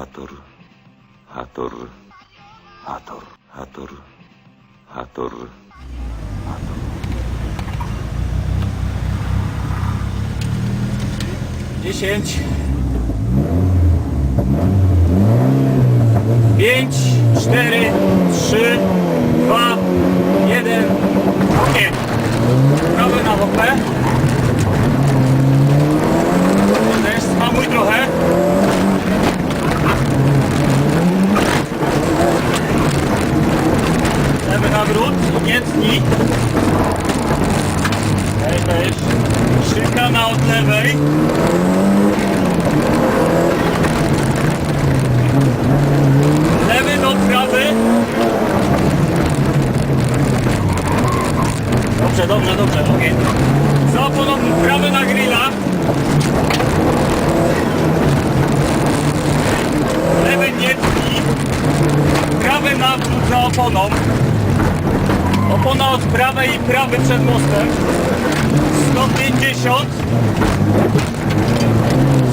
Hator. Hator. Hator. Hator. Hator. Hator. Dziesięć. Pięć, cztery, trzy, dwa, jeden. Opona od prawej i prawy przed mostem. 150.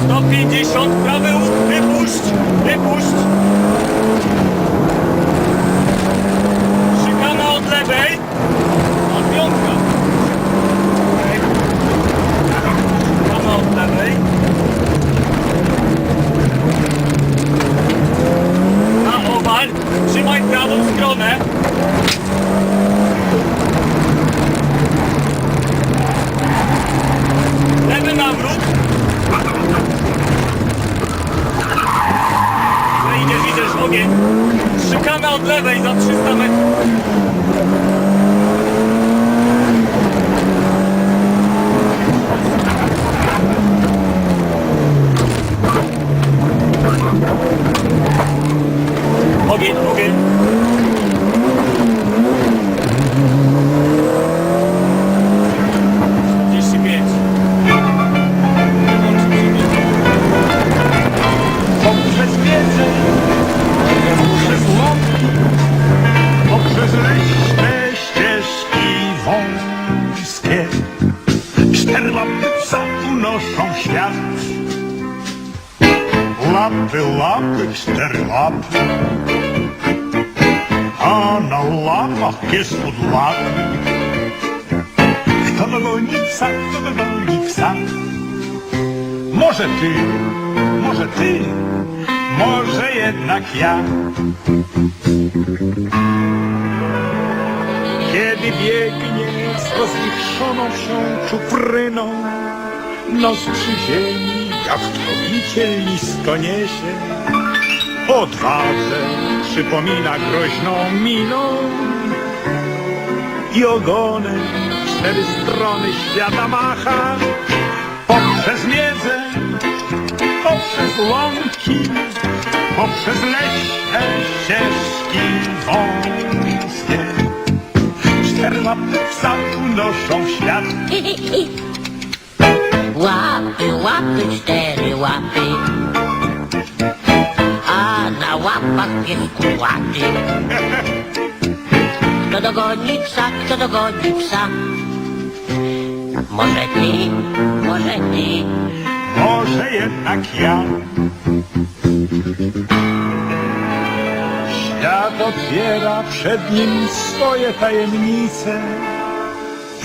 150, prawy łuk, wypuść, wypuść. Od lewej za 300 metrów. Lapy, lapy, cztery lapy. A na łapach pies kudłaty. Kto dogoni psa, kto dogoni psa? Może ty, może ty, może jednak ja. Kiedy biegnie z rozwichrzoną się czupryną, nos przy ziemi, jachtkowiciel nisko niesie. Odwadze przypomina groźną miną i ogonem cztery strony świata macha. Poprzez miedzę, poprzez łąki, poprzez leśne ścieżki wąskie. Cztery łapy psa unoszą w świat. Łapy, łapy, cztery łapy A na łapach pies kudłaty Kto dogoni psa, kto dogoni psa Może ty, może ty Może jednak ja. Świat otwiera przed nim swoje tajemnice.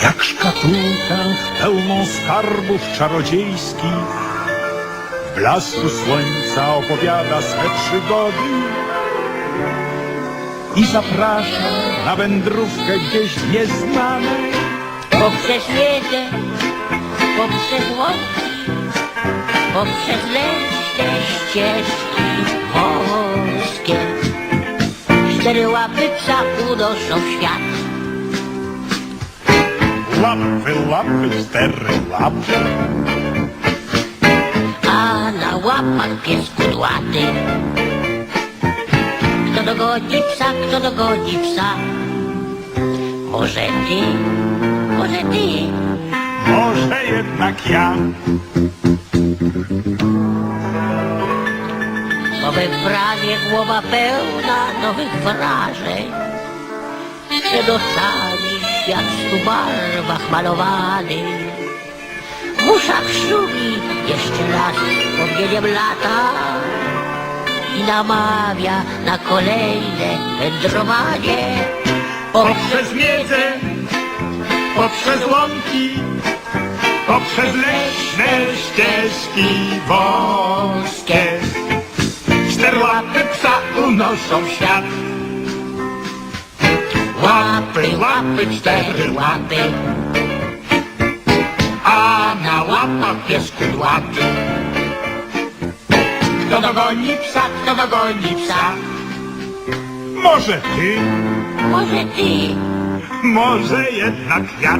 Jak szkatułkę pełną skarbów czarodziejskich. W blasku słońca opowiada swe przygody. I zaprasza na wędrówkę gdzieś nieznane. Poprzez jedę, poprzez łąki Poprzez leśne ścieżki wąskie Cztery łapy psa unoszą w świat Łapy, łapy, cztery łapy. A na łapach pies kudłaty Kto dogoni psa, kto dogoni psa Może ty, może ty Może jednak ja. Bo we prawie głowa pełna nowych wrażeń Przed oczami świat stu barwach malowany W uszach szumi jeszcze raz powiejem lata i namawia na kolejne wędrowanie. Poprzez miedzę, poprzez łąki, poprzez leśne ścieżki wąskie. Cztery łapy psa unoszą świat. Łapy, łapy, cztery łapy, a na łapach pies kudłaty. Kto dogoni psa, kto dogoni psa? Może ty, Może ty, może jednak ja.